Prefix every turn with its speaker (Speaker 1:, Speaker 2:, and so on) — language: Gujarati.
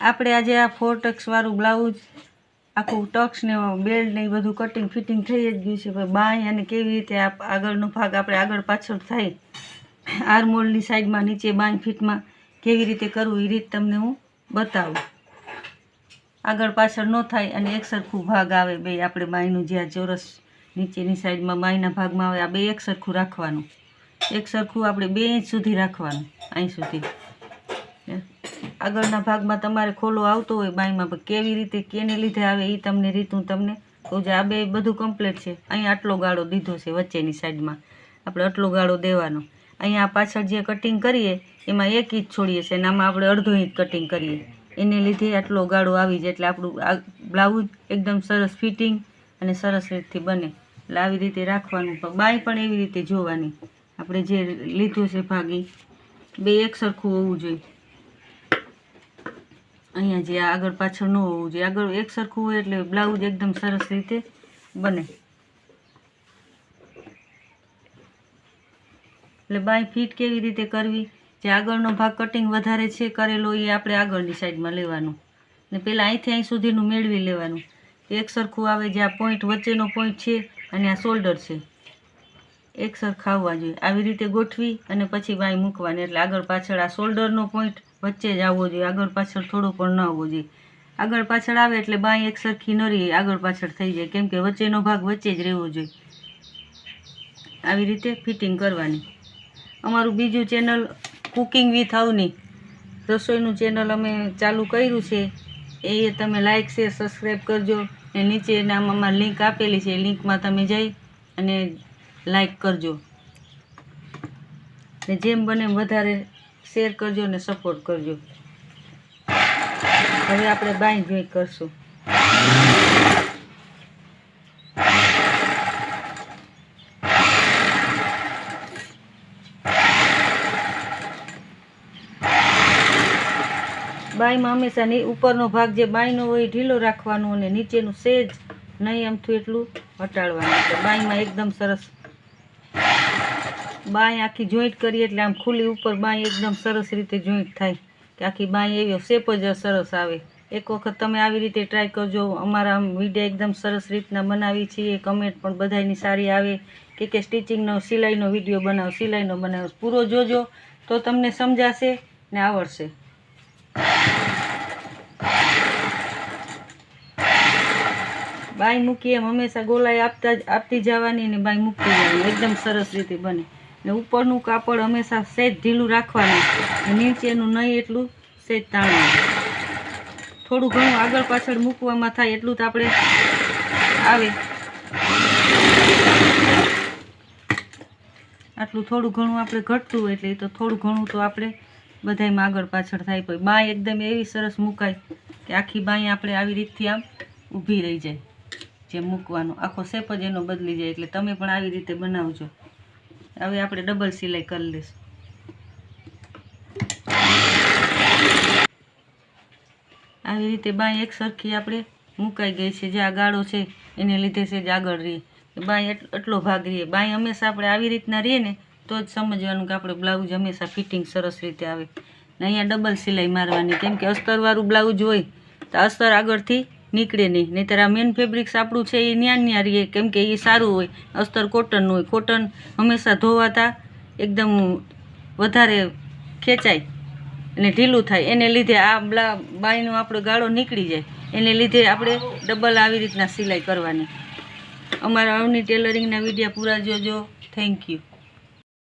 Speaker 1: આપણે આજે આ ફોર ટક્સવાળું બ્લાઉઝ આખું ટક્સ ને બેલ્ટ ને એ બધું કટિંગ ફિટિંગ થઈ જ ગયું છે. પણ બાંય અને કેવી રીતે આગળનો ભાગ આપણે આગળ પાછળ થાય આર્મોલની સાઈડમાં નીચે બાંય ફિટમાં કેવી રીતે કરવું એ રીત તમને હું બતાવું. આગળ પાછળ ન થાય અને એક સરખું ભાગ આવે બે, આપણે બાંયનું જ્યાં ચોરસ નીચેની સાઈડમાં બાંયના ભાગમાં આવે, આ બે એક સરખું રાખવાનું. એક સરખું આપણે બે ઇંચ સુધી રાખવાનું, અહીં સુધી. આગળના ભાગમાં તમારે ખોલો આવતો હોય બાઈમાં, પણ કેવી રીતે, કેને લીધે આવે એ તમને રીત હું તમને. કહું છું આ બે બધું કમ્પ્લીટ છે. અહીં આટલો ગાળો દીધો છે વચ્ચેની સાઈડમાં. આપણે આટલો ગાળો દેવાનો. અહીંયા પાછળ જે કટિંગ કરીએ, એમાં એક ઇંચ છોડીએ છીએ અને આમાં આપણે અડધો ઇંચ કટિંગ કરીએ. એને લીધે આટલો ગાળો આવી જાય એટલે આપણું બ્લાઉઝ એકદમ સરસ ફિટિંગ અને સરસ રીતથી બને. એટલે આવી રીતે રાખવાનું. પણ બાય પણ એવી રીતે જોવાની. આપણે જે લીધું છે ભાગી બે એક સરખું હોવું જોઈએ. અહીંયા જે આગળ પાછળ ન હોવું જોઈએ. આગળ એક સરખું હોય એટલે બ્લાઉઝ એકદમ સરસ રીતે બને. એટલે બાય ફિટ કેવી રીતે કરવી? જે આગળનો ભાગ કટિંગ વધારે છે કરેલો, એ આપણે આગળની સાઈડમાં લેવાનું. ને પહેલાં અહીંથી અહીં સુધીનું મેળવી લેવાનું. એક સરખું આવે જે આ પોઈન્ટ વચ્ચેનો પોઈન્ટ છે અને આ શોલ્ડર છે. એક સરખા જોઈએ. આવી રીતે ગોઠવી અને પછી બાય મૂકવાની. એટલે આગળ પાછળ આ શોલ્ડરનો પોઈન્ટ વચ્ચે જ આવવો જોઈએ. આગળ પાછળ થોડો પણ ન આવવો જોઈએ. આગળ પાછળ આવે એટલે બાય એક સરખી ન રહી. આગળ પાછળ થઈ જાય. કેમ કે વચ્ચેનો ભાગ વચ્ચે જ રહેવો જોઈએ. આવી રીતે ફિટિંગ કરવાની. અમારું બીજું ચેનલ કુકિંગ વિથ આવની. રસોઈનું ચેનલ અમે ચાલુ કર્યું છે. એ તમે લાઇક શેર સબસ્ક્રાઈબ કરજો. ને નીચે નામમાં લિંક આપેલી છે. લિંકમાં તમે જઈ અને લાઈક કરજો. ને જેમ બને વધારે શેર કરજો ને સપોર્ટ કરજો. હવે આપણે બાઈ જોઈ કરશું. બાઈમાં હંમેશા ઉપરનો ભાગ જે બાઈનો હોય ઢીલો રાખવાનો અને નીચેનું સેજ નહીં આમથું એટલું હટાડવાનું. એટલે બાઈમાં એકદમ સરસ બાય આખી જોઈન્ટ કરીએ એટલે આમ ખુલ્લી ઉપર બાય એકદમ સરસ રીતે જોઈન્ટ થાય કે આખી બાય એવી શેપ જ સરસ આવે. એક વખત તમે આવી રીતે ટ્રાય કરજો. અમારા વીડિયો એકદમ સરસ રીતના બનાવી છીએ. કમેન્ટ પણ બધાની સારી આવે. કે કે સ્ટિચિંગનો સિલાઈનો વીડિયો બનાવો, સિલાઈનો બનાવો. પૂરો જોજો તો તમને સમજાશે ને આવડશે. બાય મૂકી એમ હંમેશા ગોલાઈ આપતા આપતી જવાની અને બાય મૂકતી જવાની. એકદમ સરસ રીતે બને. ને ઉપરનું કાપડ હંમેશા સહેજ ઢીલું રાખવાનું નીચેનું નહીં એટલું સહેજ તાણવાનું. થોડું ઘણું આગળ પાછળ મૂકવામાં થાય એટલું તો આપણે આવે. આટલું થોડું ઘણું આપણે ઘટતું હોય એટલે તો થોડું ઘણું તો આપણે બધાયમાં આગળ પાછળ થાય પછી બાંય એકદમ એવી સરસ મુકાય કે આખી બાંય આપણે આવી રીતથી આમ ઊભી રહી જાય જે મૂકવાનો. આખો સેપ જ એનો બદલી જાય એટલે તમે પણ આવી રીતે બનાવજો. હવે આપણે ડબલ સિલાઈ કરી લઈશું. આવી રીતે બાય એક સરખી આપણે મુકાઈ ગઈ છે. જે આ ગાળો છે, એને લીધે છે જ આગળ રહીએ. બાય એટલો ભાગ રહીએ. બાય હંમેશા આપણે આવી રીતના રહીએ ને, તો જ સમજવાનું કે આપણે બ્લાઉઝ હંમેશા ફિટિંગ સરસ રીતે આવે. ને અહીંયા ડબલ સિલાઈ મારવાની. કેમ કે અસ્તરવાળું બ્લાઉઝ હોય, તો અસ્તર આગળથી નીકળે નહીં. નહીંતર આ મેન ફેબ્રિક્સ આપણું છે એ ન્યા ન્યા રહીએ કેમ કે એ સારું હોય. અસ્તર કોટનનું હોય. કોટન હંમેશા ધોવાતા એકદમ વધારે ખેંચાય અને ઢીલું થાય. એને લીધે આ બ્લા બાયનો આપણો ગાળો નીકળી જાય. એને લીધે આપણે ડબલ આવી રીતના સિલાઈ કરવાની. અમારા અવની ટેલરિંગના વીડિયો પૂરા જોજો. Thank you